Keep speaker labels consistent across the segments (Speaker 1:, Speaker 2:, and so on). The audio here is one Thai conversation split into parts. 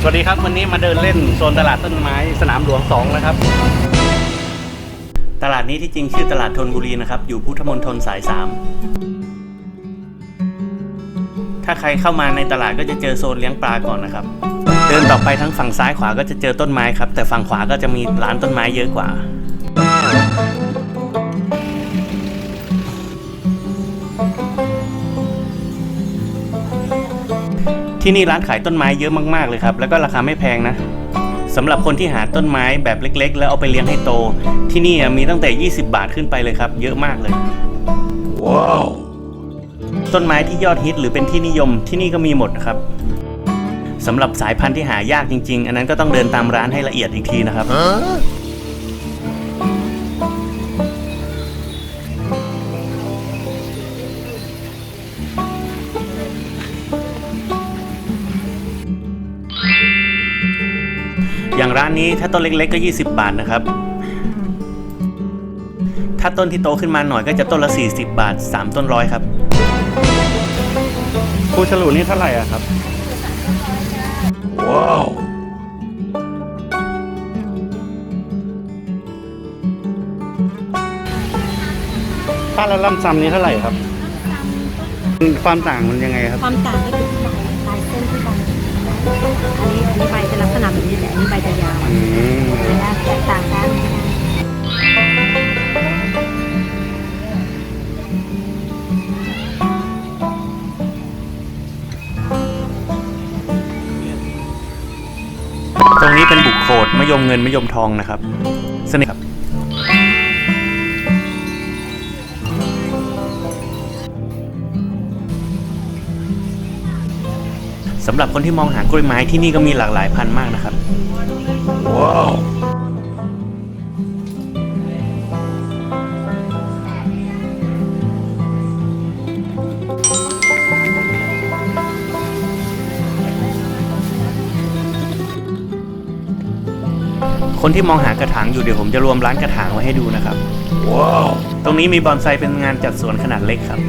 Speaker 1: สวัสดีครับ วันนี้มาเดินเล่นโซนตลาดต้นไม้สนามหลวงสองนะครับ ตลาดนี้ที่จริงชื่อตลาดธนบุรีนะครับ อยู่พุทธมณฑลสายสามถ้าใครเข้ามาในตลาดก็จะเจอโซนเลี้ยงปลาก่อนนะครับ เดินต่อไปทั้งฝั่งซ้ายขวาก็จะเจอต้นไม้ครับ แต่ฝั่งขวาก็จะมีร้านต้นไม้เยอะกว่า ที่นี่ร้านขายต้นไม้เยอะมากๆเลยครับ แล้วก็ราคาไม่แพงนะสำหรับคนที่หาต้นไม้แบบเล็ก ๆ แล้วเอาไปเลี้ยงให้โต ที่นี่มีตั้งแต่ 20 บาทขึ้นไปเลยครับ เยอะมากเลย ว้าว ต้นไม้ที่ยอดฮิตหรือเป็นที่นิยมที่นี่ก็มีหมดครับสำหรับสายพันธุ์ที่หายากจริง ๆ อันนั้นก็ต้องเดินตามร้านให้ละเอียดอีกทีนะครับ อย่างร้านนี้ถ้าต้นเล็กๆ ก็ 20 บาทนะครับ ถ้าต้นที่โตขึ้นมาหน่อยก็จะต้นละ 40 บาท 3 ต้นร้อยครับคูฉลูนี่เท่าไหร่อะครับ ว้าวถ้าละล่ำซำนี้เท่าไหร่ครับ ความต่างมันยังไงครับ
Speaker 2: ความต่างก็คือลายเส้นที่ใบ อันนี้อันนี้ใบจะลักษณะแบบนี้แต่อันนี้ใบจะยาว
Speaker 1: อืม
Speaker 2: นะแตกต่างกัน
Speaker 1: ตรงนี้เป็นบุกโขดมะยมเงินมะยมทองนะครับสนิทครับ สำหรับคนที่มองหากล้วยไม้ที่นี่ก็มีหลากหลายพันธุ์มากนะครับ ว้าว คนที่มองหากระถางอยู่เดี๋ยวผมจะรวมร้านกระถางไว้ให้ดูนะครับ ว้าว ตรงนี้มีบอนไซเป็นงานจัดสวนขนาดเล็กครับ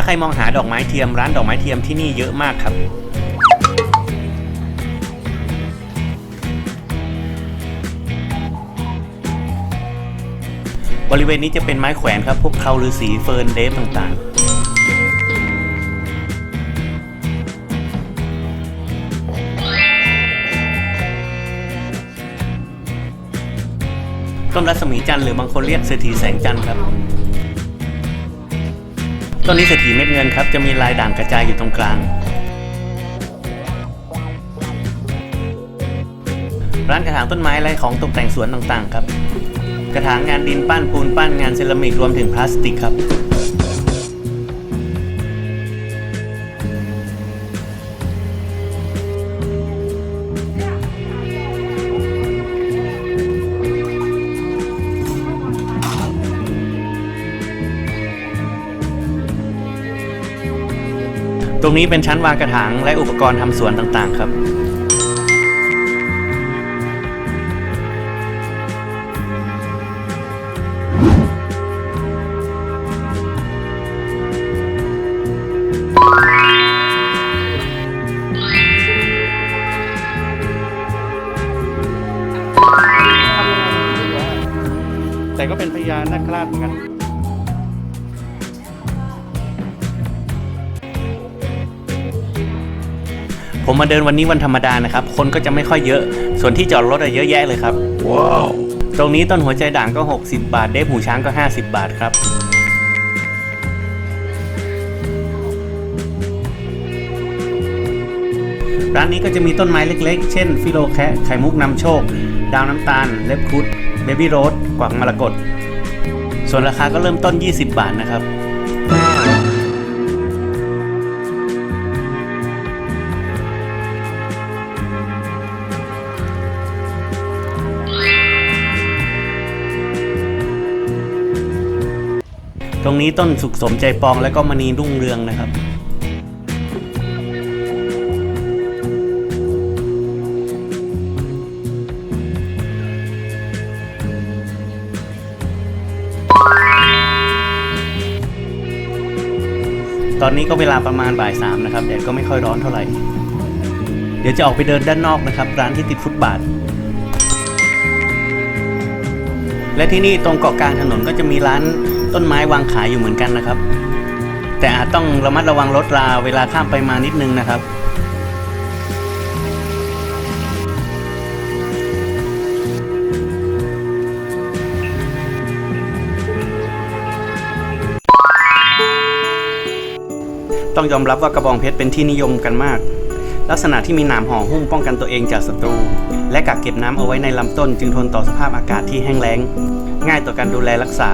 Speaker 1: ถ้าใครมองหาดอกไม้เทียมร้านดอกไม้เทียมที่นี่เยอะมากครับบริเวณนี้จะเป็นไม้แขวนครับ พวกเขาหรือสีเฟิร์นเดฟต่างๆต้นรัศมีจันทร์หรือบางคนเรียกเศรษฐีแสงจันทร์ครับ ต้นนี้เศรษฐีเม็ดเงินครับ จะมีลายด่างกระจายอยู่ตรงกลาง ร้านกระถางต้นไม้และของตกแต่งสวนต่างๆ ครับ กระถางงานดินปั้นปูนปั้นงานเซรามิกรวมถึงพลาสติกครับ ตรงนี้เป็นชั้นวางกระถางและอุปกรณ์ทำสวนต่างๆ ครับแต่ก็เป็นพญานาคราชเหมือนกัน ผมมาเดินวันนี้วันธรรมดานะครับ คนก็จะไม่ค่อยเยอะ ส่วนที่จอดรถอะเยอะแยะเลยครับ ว้าว ตรงนี้ต้นหัวใจด่างก็ 60 บาท เดฟหูช้างก็ 50 บาทครับ ร้านนี้ก็จะมีต้นไม้เล็กๆ เช่น ฟิโลแคะไข่มุกนำโชค ดาวน้ำตาล เล็บคุด เบบี้โรสกวางมรกตส่วนราคาก็เริ่มต้น 20 บาทนะครับ รงนี้ต้นสุขสมใจปองและก็มณีรุ่งเรืองนะครับตอนนี้ก็เวลาประมาณบ่ายสามนะครับแดดก็ไม่ค่อยร้อนเท่าไหร่ เดี๋ยวจะออกไปเดินด้านนอกนะครับ ร้านที่ติดฟุตบาท และที่นี่ตรงเกาะกลางถนนก็จะมีร้าน ต้นไม้วางขายอยู่เหมือนกันนะครับ แต่อาจต้องระมัดระวังรถราเวลาข้ามไปมานิดนึงนะครับต้องยอมรับว่ากระบองเพชรเป็นที่นิยมกันมาก ลักษณะที่มีหนามห่อหุ้มป้องกันตัวเองจากศัตรู และกักเก็บน้ำเอาไว้ในลำต้น จึงทนต่อสภาพอากาศที่แห้งแล้ง ง่ายต่อการดูแลรักษา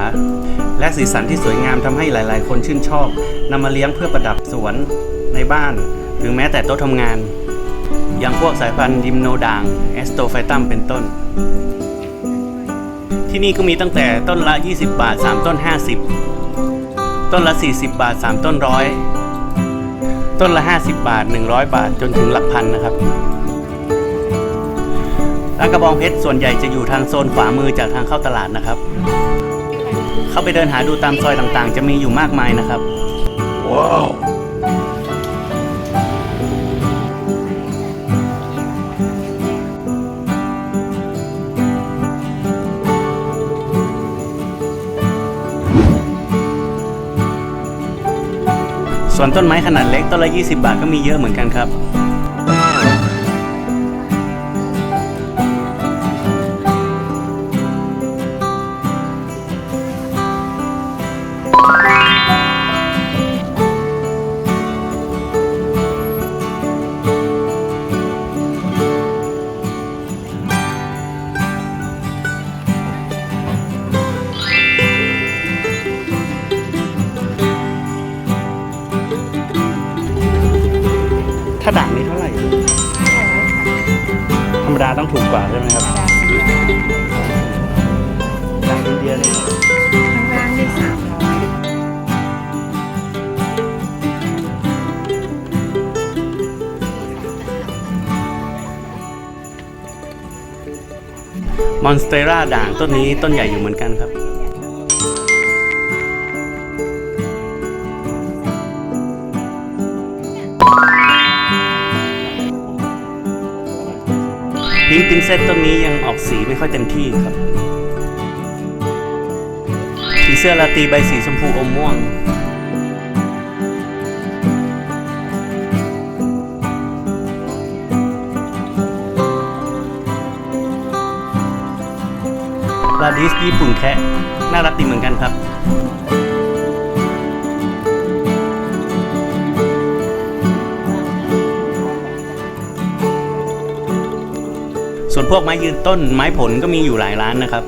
Speaker 1: และสีสันที่สวยงามทำให้หลาย ๆ คนชื่นชอบนำมาเลี้ยงเพื่อประดับสวนในบ้านหรือแม้แต่โต๊ะทำงาน อย่างพวกสายพันธุ์ดิมโนด่างแอสโตไฟตัมเป็นต้น ที่นี่ก็มีตั้งแต่ต้นละ 20 บาท 3 ต้น 50 ต้นละ 40 บาท 3 ต้นร้อยต้นละ 50 บาท 100 บาทจนถึงหลักพันนะครับร้านกระบองเพชรส่วนใหญ่จะอยู่ทางโซนขวามือจากทางเข้าตลาดนะครับ เข้าไปเดินหาดูตามซอยต่างๆ จะมีอยู่มากมายนะครับส่วนต้นไม้ขนาดเล็กต้นละ 20 บาทก็มีเยอะเหมือนกันครับ รรมดาต้องถูกกว่าใช่ไหมครับด่างอินเดียเลย
Speaker 2: ข้างล่างได้สามร้อย
Speaker 1: มอนสเตราด่างต้นนี้ต้นใหญ่อยู่เหมือนกันครับ พิงค์ปรินเซสต้นนี้ยังออกสีไม่ค่อยเต็มที่ครับผีเสื้อลาตีใบสีชมพูอมม่วง ลาดิสญี่ปุ่นแคะน่ารักดีเหมือนกันครับ ส่วนพวกไม้ยืนต้นไม้ผลก็มีอยู่หลายร้านนะครับ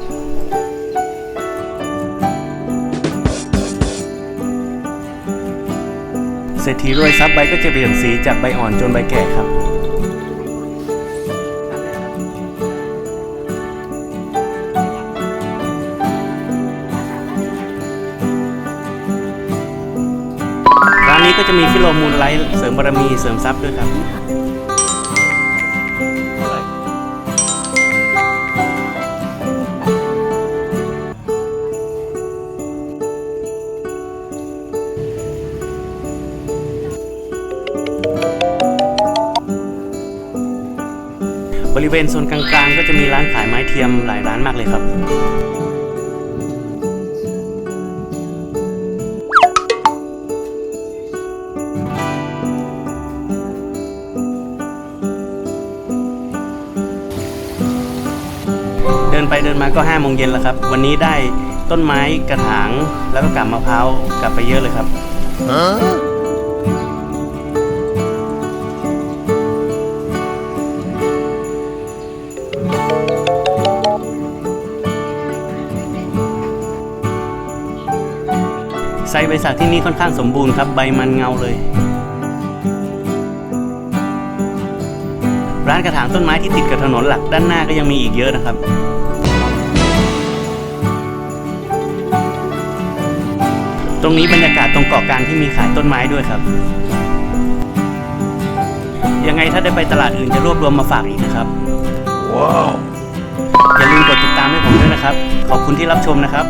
Speaker 1: เศรษฐีรวยทรัพย์ใบก็จะเปลี่ยนสีจากใบอ่อนจนใบแก่ครับร้านนี้ก็จะมีฟิโลมูลไลท์เสริมบารมีเสริมทรัพย์ด้วยครับ บริเวณโซนกลางๆ ก็จะมีร้านขายไม้เทียมหลายร้านมากเลยครับ เดินไปเดินมาก็ห้าโมงเย็นแล้วครับ วันนี้ได้ต้นไม้กระถางแล้วก็กาบมะพร้าวกลับไปเยอะเลยครับไซส์ใบสักที่นี่ค่อนข้างสมบูรณ์ครับใบมันเงาเลย ร้านกระถางต้นไม้ที่ติดกับถนนหลักด้านหน้าก็ยังมีอีกเยอะนะครับตรงนี้บรรยากาศตรงเกาะกลางที่มีขายต้นไม้ด้วยครับ ยังไงถ้าได้ไปตลาดอื่นจะรวบรวมมาฝากอีกนะครับ
Speaker 3: Wow.
Speaker 1: อย่าลืมกดติดตามให้ผมด้วยนะครับ ขอบคุณที่รับชมนะครับ